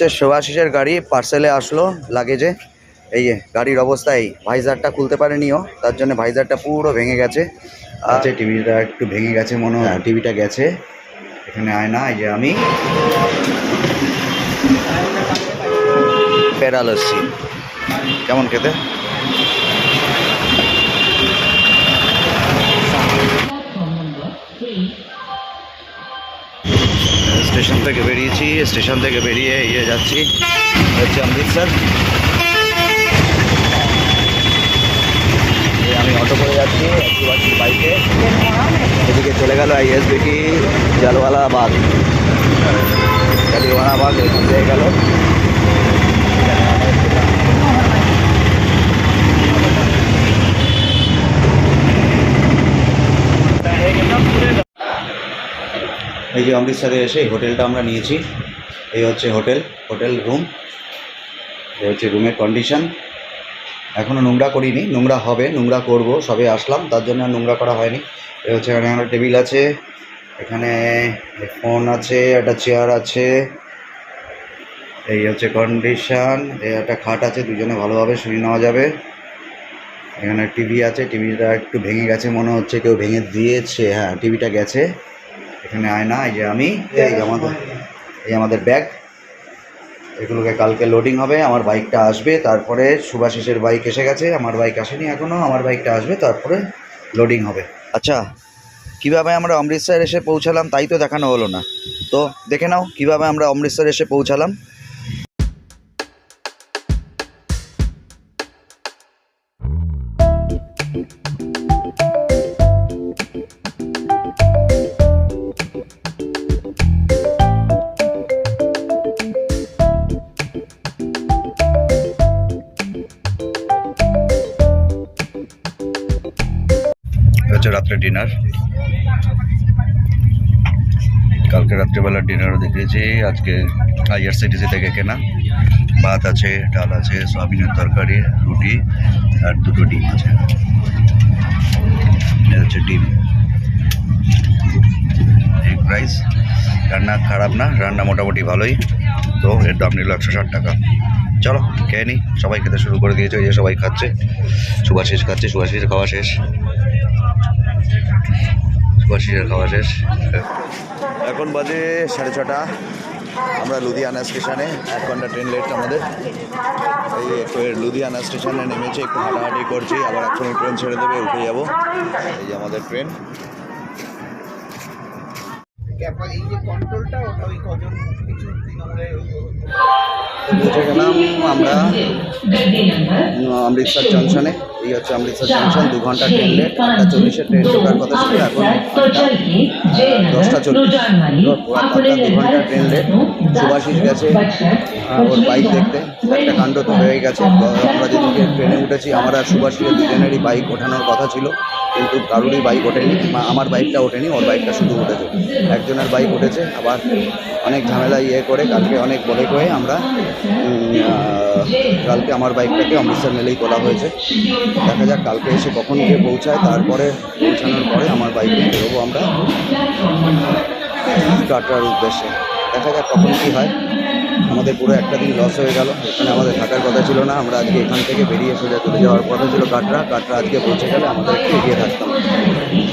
হচ্ছে শুভাশিসের গাড়ি পার্সেলে আসলো লাগেজে এই যে গাড়ির অবস্থা এই ভাইজারটা খুলতে পারেনিও তার জন্য ভাইজারটা পুরো ভেঙে গেছে। আছে টিভিটা একটু ভেঙে গেছে মনে হয়। টিভিটা গেছে। এখানে আয় না এই যে আমি। প্যারালসি কেমন খেতে? স্টেশন থেকে বেরিয়েছি, স্টেশন থেকে বেরিয়ে ইয়ে যাচ্ছি। হচ্ছে অমৃতসর আমি অটো করে যাচ্ছি, একটু বাইকে এদিকে চলে গেল আইএসবিটি জালওয়ালা বাগ জালিওয়ালা বাগ এখান থেকে গেল। যে অমৃতসরে এসে হোটেলটা আমরা নিয়েছি। এই হচ্ছে হোটেল হোটেল রুম। এই হচ্ছে রুমের কন্ডিশন। এখনও নোংরা করিনি, নোংরা হবে, নোংরা করব, সবে আসলাম, তার জন্য নোংরা করা হয়নি। এই হচ্ছে এখানে একটা টেবিল আছে, এখানে ফোন আছে, একটা চেয়ার আছে। এই হচ্ছে কন্ডিশন এই একটা খাট আছে, দুজনে ভালোভাবে শুয়ে নেওয়া যাবে। এখানে টিভি আছে, টিভিটা একটু ভেঙে গেছে মনে হচ্ছে, কেউ ভেঙে দিয়েছে হ্যাঁ টিভিটা গেছে। এখানে আয় না, এই যে আমি, এই আমাদের এই আমাদের ব্যাগ এগুলোকে কালকে লোডিং হবে, আমার বাইকটা আসবে, তারপরে সুভাশিসের বাইক এসে গেছে, আমার বাইক আসেনি এখনও আমার বাইকটা আসবে, তারপরে লোডিং হবে। আচ্ছা কীভাবে আমরা অমৃতসর এসে পৌঁছালাম তাই তো দেখানো হলো না। তো দেখে নাও, কীভাবে আমরা অমৃতসর এসে পৌঁছালাম। কালকে রাত্রিবেলা ডিনারও দেখিয়েছি। আজকে আইআরসিটিসি থেকে কেনা। ভাত আছে, ডাল আছে, সয়াবিনের তরকারি, রুটি আর দুটো ডিম আছে। হচ্ছে ডিম। এগ রাইস রান্না খারাপ না, রান্না মোটামুটি ভালোই। তো এর দাম নিল একশো ষাট টাকা। চলো, খেয়ে নি। সবাই খেতে শুরু করে দিয়েছে যে সবাই খাচ্ছে। সুভাষিস খাচ্ছে সুভাষিস খাওয়া শেষ। সুভাষিসের খাওয়া শেষ। এখন বাজে সাড়ে ছটা। আমরা লুধিয়ানা স্টেশনে এক ঘণ্টা ট্রেন লেট আমাদের। এই একটু লুধিয়ানা স্টেশনে নেমেছে একটু হাঁটাহাঁটি করছি আবার এক্ষুনি ট্রেন ছেড়ে দেবে উঠে যাব। এই যে আমাদের ট্রেন এই যে কন্ট্রোলটা ওটা ওই কজন? কিছু তৃণমূলে পৌঁছে গেলাম আমরা অমৃতসর জংশনে এই হচ্ছে অমৃতসর জংশন দু ঘণ্টা ট্রেন আটটা চল্লিশে ট্রেন ঢোকার কথা ছিল এখন দশটা চল্লিশ। আটটা দু ঘণ্টা ট্রেন লেট সুভাষিস গেছে ওর বাইক দেখতে একটা কাণ্ড তো হয়ে গেছে আমরা যেদিনকে ট্রেনে উঠেছি আমার আর সুভাষিসের দুজনেরই বাইক ওঠানোর কথা ছিল কিন্তু কারোরই বাইক ওঠেনি আমার বাইকটা ওঠেনি ওর বাইকটা শুধু উঠেছে। একজনের বাইক উঠেছে আবার অনেক ঝামেলা ইয়ে করে কালকে অনেক বলে কয়ে আমরা কালকে আমার বাইকটাকে অমৃতসর মেলেই তোলা হয়েছে। দেখা যাক কালকে এসে কখন গিয়ে পৌঁছায়, তারপরে পৌঁছানোর পরে আমার বাইকে বেরোবো আমরা কাটার উদ্দেশ্যে। দেখা যাক কখন কী হয়। আমাদের পুরো একটা দিন লস হয়ে গেল। এখানে আমাদের থাকার কথা ছিল না। আমরা আজকে এখান থেকে বেরিয়ে সোজা চলে যাওয়ার কথা ছিল কাটরা। কাটরা আজকে পৌঁছে গেলে আমাদের একটু এগিয়ে থাকতাম।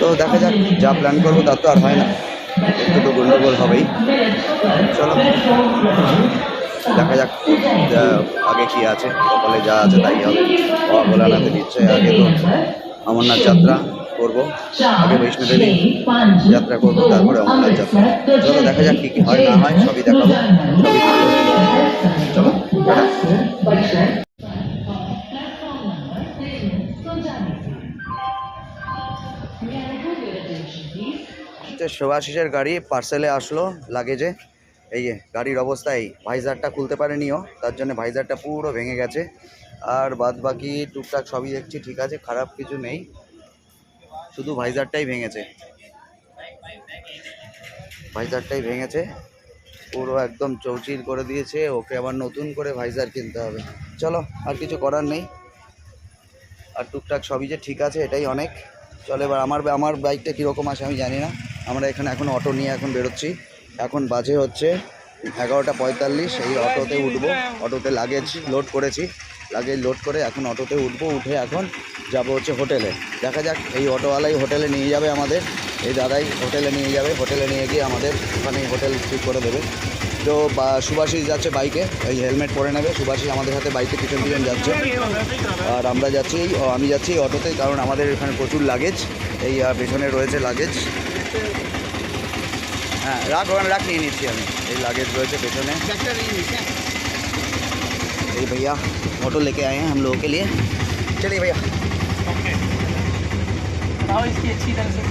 তো দেখা যাক যা প্ল্যান করব, তার তো আর হয় না। একটু তো গণ্ডগোল হবেই। চলো। দেখা যাক আগে কি আছে কপালে যা আছে তাই হবে। বাবা ভোলানাথের ইচ্ছে আগে তো অমরনাথ যাত্রা করব আগে বৈষ্ণোদেবী যাত্রা করব তারপরে অমরনাথ যাত্রা। চলো দেখা যাক কী কী হয় না হয় সবই দেখাবো। সবই চলো। শুভাশিসের গাড়ি পার্সেলে আসলো লাগেজে। এই যে গাড়ির অবস্থা, এই ভাইজারটা খুলতে পারেনিও, তার জন্য ভাইজারটা পুরো ভেঙে গেছে। আর বাদ বাকি টুকটাক সবই দেখছি, ঠিক আছে, খারাপ কিছু নেই। শুধু ভাইজারটাই ভেঙেছে। ভাইজারটাই ভেঙেছে। পুরো একদম চৌচির করে দিয়েছে, ওকে আবার নতুন করে ভাইজার কিনতে হবে। চলো, আর কিছু করার নেই। আর টুকটাক সবই যে ঠিক আছে, এটাই অনেক। চলো, এবার আমার আমার বাইকটা কীরকম আসে আমি জানি না। আমরা এখানে এখন অটো নিয়ে এখন বেরোচ্ছি। এখন বাজে হচ্ছে এগারোটা পঁয়তাল্লিশ, এই অটোতে উঠবো। অটোতে লাগেজ লোড করেছি। লাগেজ লোড করে এখন অটোতে উঠবো, উঠে এখন যাব হচ্ছে হোটেলে। দেখা যাক, এই অটোওয়ালাই হোটেলে নিয়ে যাবে আমাদের, এই দাদাই হোটেলে নিয়ে যাবে। হোটেলে নিয়ে গিয়ে আমাদের ওখানে হোটেল ঠিক করে দেবে। তো বা সুভাষিস যাচ্ছে বাইকে এই হেলমেট পরে নেবে। সুভাষিস আমাদের সাথে বাইকে পিছন পিছন যাচ্ছে। আর আমরা যাচ্ছি আমি যাচ্ছি অটোতে, কারণ আমাদের এখানে প্রচুর লাগেজ এই পেছনে রয়েছে লাগেজ হ্যাঁ রাখ ওখানে রাখ নিয়ে নিচ্ছি আমি এই লাগেজ রয়েছে পেছনে ये भैया ऑटो लेके आए हैं हम लोगों के लिए चलिए भैया बताओ इसकी अच्छी तरह से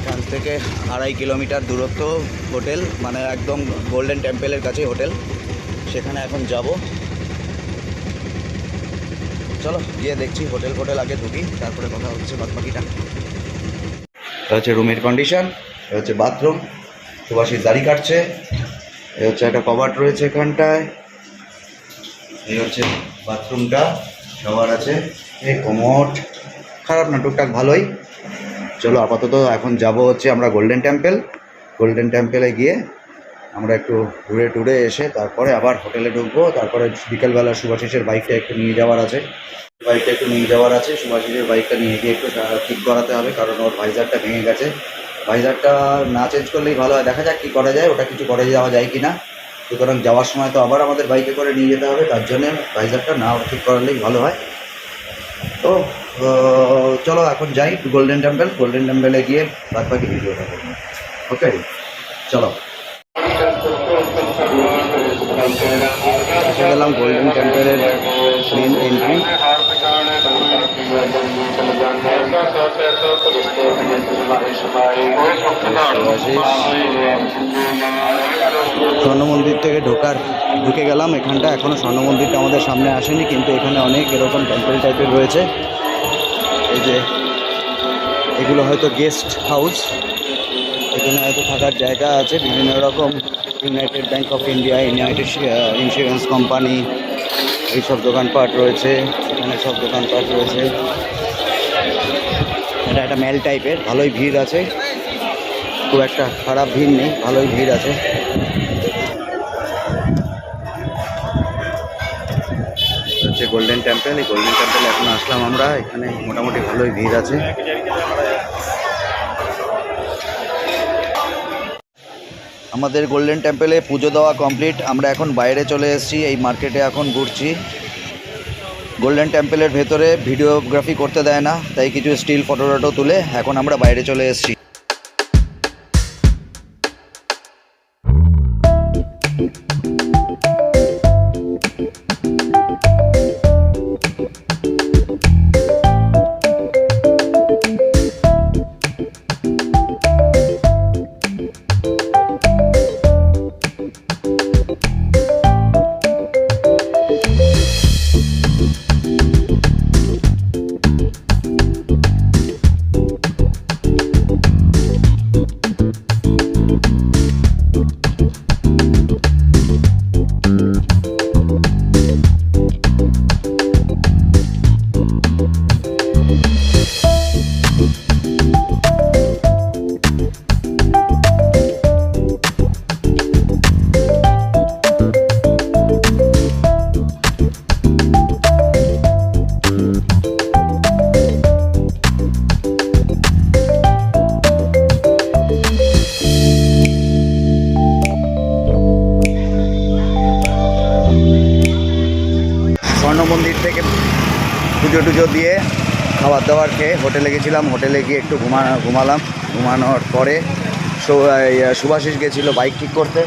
এখান থেকে আড়াই কিলোমিটার দূরত্ব হোটেল মানে একদম গোল্ডেন টেম্পলের কাছে হোটেল সেখানে এখন যাব চলো গিয়ে দেখছি হোটেল ফোটেল আগে ঢুকি তারপরে কথা হচ্ছে বাদ বাকিটা হচ্ছে রুমের কন্ডিশন হচ্ছে বাথরুম সুভাষিস দাড়ি কাটছে, এ হচ্ছে একটা কভার রয়েছে এখানটায় এই হচ্ছে বাথরুমটা সবার আছে এই কোমট খারাপ না, টুকটাক ভালোই। চলো আপাতত এখন যাব হচ্ছে আমরা গোল্ডেন টেম্পল গোল্ডেন টেম্পলে গিয়ে আমরা একটু ঘুরে টুরে এসে তারপরে আবার হোটেলে ঢুকবো। তারপরে বিকেলবেলা সুভাষিসের বাইকটা একটু নিয়ে যাওয়ার আছে। বাইকটা একটু নিয়ে যাওয়ার আছে। সুভাষিসের বাইকটা নিয়ে গিয়ে একটু ঠিক করাতে হবে, কারণ ওর ভাইজারটা ভেঙে গেছে। ভাইজারটা না চেঞ্জ করলেই ভালো হয়। দেখা যাক কী করা যায়। ওটা কিছু করে যাওয়া যায় কি না সুতরাং যাওয়ার সময় তো আবার আমাদের বাইকে করে নিয়ে যেতে হবে। তার জন্যে ভাইজারটা না ঠিক করালেই ভালো হয়। তো চলো এখন যাই। গোল্ডেন টেম্পল গোল্ডেন টেম্পলে গিয়ে বাদ বাকি ভিডিওটা করব ওকে চলো। এসে গেলাম গোল্ডেন টেম্পলের মেন এন্ট্রি স্বর্ণ মন্দির থেকে ঢোকার, ঢুকে গেলাম এখানটা। এখনও স্বর্ণ মন্দিরটা আমাদের সামনে আসেনি, কিন্তু এখানে অনেক এরকম টেম্পল টাইপের রয়েছে। এই যে, এগুলো হয়তো গেস্ট হাউস এখানে হয়তো থাকার জায়গা আছে, বিভিন্ন রকম united bank of India united insurance company এইসব দোকানপাট রয়েছে, এখানে সব দোকানপাট রয়েছে। এটা একটা মেল টাইপের ভালোই ভিড় আছে। খুব একটা খারাপ ভিড় নেই, ভালোই ভিড় আছে। হচ্ছে গোল্ডেন টেম্পল এই গোল্ডেন টেম্পল এখন আসলাম আমরা, এখানে মোটামুটি ভালোই ভিড় আছে। আমাদের গোল্ডেন টেম্পেলে পুজো দেওয়া কমপ্লিট আমরা এখন বাইরে চলে এসেছি, এই মার্কেটে এখন ঘুরছি। গোল্ডেন টেম্পেলের ভেতরে ভিডিওগ্রাফি করতে দেয় না, তাই কিছু স্টিল ফটো টটো তুলে এখন আমরা বাইরে চলে এসেছি। পুজো টুজো দিয়ে খাবার দাবার খেয়ে হোটেলে গেছিলাম। হোটেলে গিয়ে একটু ঘুমা, ঘুমালাম। ঘুমানোর পরে সুভাষিস গেছিল বাইক ঠিক করতে।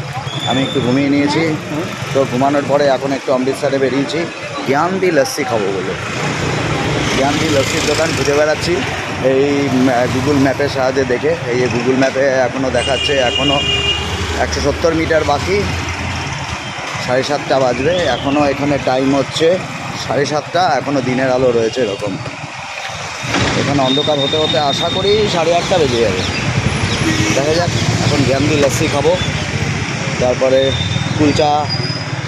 আমি একটু ঘুমিয়ে নিয়েছি। তো ঘুমানোর পরে এখন একটু অমৃতসরে বেরিয়েছি। জ্ঞানদি লস্যি খাব বলে। জ্ঞানদি লস্যির দোকান খুঁজে বেড়াচ্ছি। এই গুগল ম্যাপের সাহায্যে দেখে। এই গুগল ম্যাপে এখনও দেখাচ্ছে এখনও একশো সত্তর মিটার বাকি। সাড়ে সাতটা বাজবে। এখনও এখানে টাইম হচ্ছে সাড়ে সাতটা এখনও দিনের আলো রয়েছে এরকম। এখানে অন্ধকার হতে হতে আশা করি সাড়ে আটটা বেজে যাবে। দেখা যাক, এখন জ্ঞানদি লস্যি খাব। তারপরে কুলচা,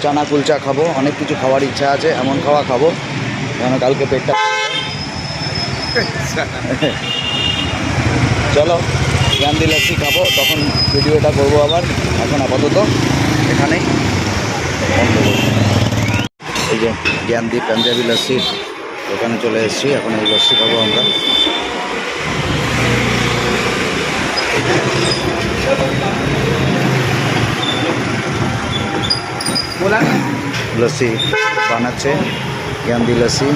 চানা কুলচা খাব। অনেক কিছু খাওয়ার ইচ্ছা আছে, এমন খাওয়া খাব। কেন কালকে পেটটা চলো জ্ঞানদি লস্যি খাব। তখন ভিডিওটা করব আবার। এখন আপাতত এখানেই বন্ধ। এই যে জ্ঞানদি পাঞ্জাবি লস্যির দোকানে চলে এসেছি, এখন এই লস্যি খাব আমরা। লস্যি বানাচ্ছে জ্ঞানদি লসি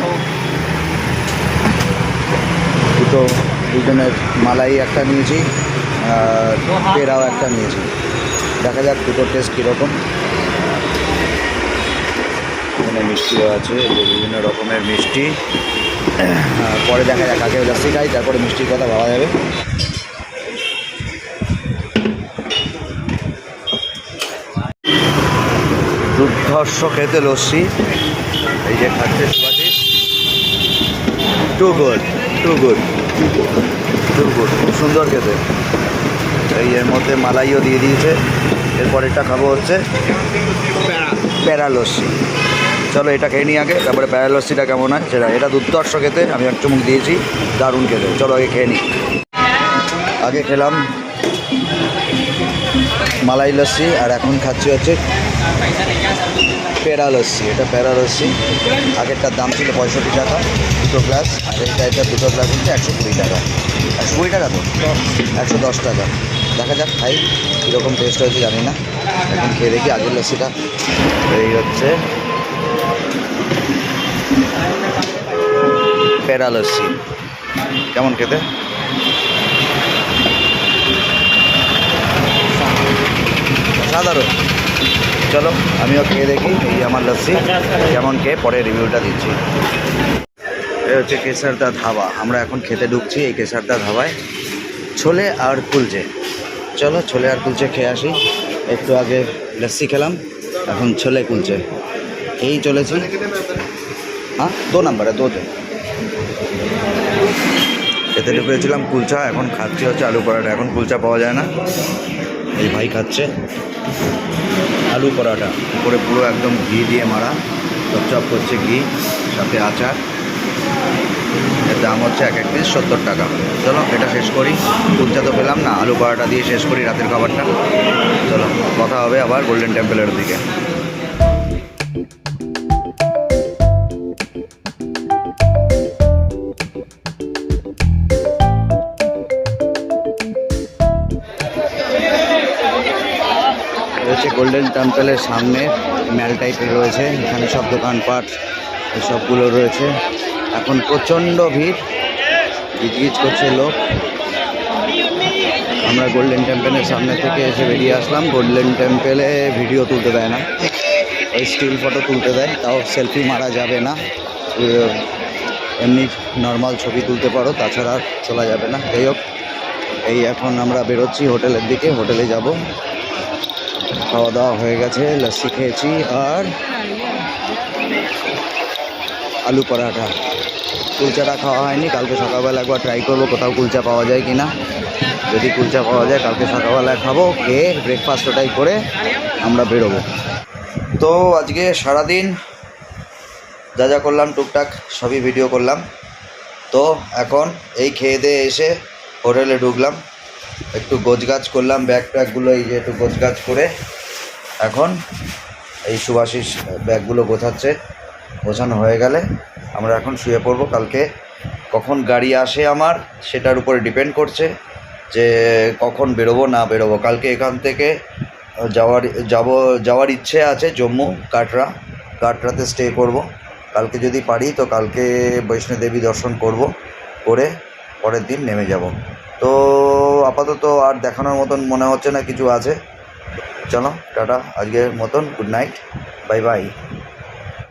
দুটো, দুজনের মালাই একটা নিয়েছি, আর পেরাও একটা নিয়েছি। দেখা যাক দুটো টেস্ট কীরকম। এখানে মিষ্টিও আছে বিভিন্ন রকমের মিষ্টি। পরে দেখা যাক আগে লস্যি খাই তারপরে মিষ্টির কথা ভাবা যাবে। দুর্ধর্ষ খেতে লস্যি। এই যে খাচ্ছে Subhashis too good too good too good খুব সুন্দর খেতে। এই এর মধ্যে মালাইও দিয়ে দিয়েছে। এরপরেরটা খাব হচ্ছে প্যারা লস্যি। চলো এটা খেয়ে নিই আগে, তারপরে প্যারা লস্যিটা কেমন হয় সেটা, এটা দুর্ধর্ষ খেতে আমি এক চুমুক দিয়েছি, দারুণ খেতে, চলো আগে খেয়ে নিই। আগে খেলাম মালাই লস্যি আর এখন খাচ্ছি হচ্ছে পেরা লস্যি, এটা পেরা লস্যি। আগেরটার দাম ছিল পঁয়ষট্টি টাকা, দুটো গ্লাস আর এটা এটা দুটো গ্লাস হচ্ছে একশো কুড়ি টাকা। একশো কুড়ি টাকা তো? একশো দশ টাকা। দেখা যাক খাই, কীরকম টেস্ট হয়েছে জানি না। এখন খেয়ে দেখি আগের লস্যিটা। এই হচ্ছে পেরা লস্যি কেমন খেতে? সাধারণ। চলো, আমিও খেয়ে দেখি, এই আমার লস্যি। কেমন খেয়ে পরে রিভিউটা দিচ্ছি। এই হচ্ছে কেসারদা ধাবা। আমরা এখন খেতে ঢুকছি এই কেসারদা ধাবায়। ছোলে আর কুলচে। চলো, ছোলে আর কুলচে খেয়ে আসি। একটু আগে লস্যি খেলাম, এখন ছোলে কুলচে। এই চলেছি। হ্যাঁ? দো নাম্বারে দোতে খেতে ঢুকেছিলাম কুলচা, এখন খাচ্ছি হচ্ছে আলু পরাঠা এখন কুলচা পাওয়া যায় না। এই ভাই খাচ্ছে আলু পরাঠা উপরে পুরো একদম ঘি দিয়ে মারা। চপচপ করছে ঘি, সাথে আচার। এর দাম হচ্ছে এক এক পিস সত্তর টাকা। চলো, এটা শেষ করি। কুলচা তো পেলাম না, আলু পরাঠা দিয়ে শেষ করি রাতের খাবারটা। চলো, কথা হবে আবার গোল্ডেন টেম্পলের দিকে। গোল্ডেন টেম্পলের সামনে ম্যাল টাইপের রয়েছে। এখানে সব দোকানপাট সবগুলো রয়েছে। এখন প্রচণ্ড ভিড়। গিজগিজ করছে লোক। আমরা গোল্ডেন টেম্পলের সামনে থেকে এসে বেরিয়ে আসলাম। গোল্ডেন টেম্পলে ভিডিও তুলতে দেয় না। ওই স্টিল ফটো তুলতে দেয়। তাও সেলফি মারা যাবে না। এমনি নর্মাল ছবি তুলতে পারো, তাছাড়া চলা যাবে না। যাই হোক, এই এখন আমরা বেরোচ্ছি হোটেলের দিকে। হোটেলে যাব। খাওয়া দাওয়া হয়ে গেছে, লস্যি খেয়েছি, আর আলু পরাঠা। কুলচাটা খাওয়া হয়নি, কালকে সকালবেলা একবার ট্রাই করব কোথাও কুলচা পাওয়া যায় কি না যদি কুলচা পাওয়া যায়, কালকে সকালবেলায় খাব, খেয়ে ব্রেকফাস্ট ওটাই করে আমরা বেরোবো। তো আজকে সারাদিন যা যা করলাম, টুকটাক সবই ভিডিও করলাম। তো এখন এই খেয়ে দিয়ে এসে হোটেলে ঢুকলাম। একটু গোছগাছ করলাম ব্যাগ ট্যাগগুলো এই যে একটু গোছগাছ করে। এখন এই সুভাষিস ব্যাগগুলো গোছাচ্ছে, গোছানো হয়ে গেলে আমরা এখন শুয়ে পড়ব কালকে। কখন গাড়ি আসে আমার সেটার উপরে ডিপেন্ড করছে যে কখন বেরোবো, না বেরোবো। কালকে এখান থেকে যাওয়ার, যাব, যাওয়ার ইচ্ছে আছে জম্মু, কাটরা। কাটরাতে স্টে করব। কালকে যদি পারি তো কালকে বৈষ্ণো দেবী দর্শন করব, করে পরের দিন নেমে যাব। তো আপাতত আর দেখানোর মতন মনে হচ্ছে না, কিছু আছে। চলো, টাটা, আজকের মতন গুড নাইট বাই বাই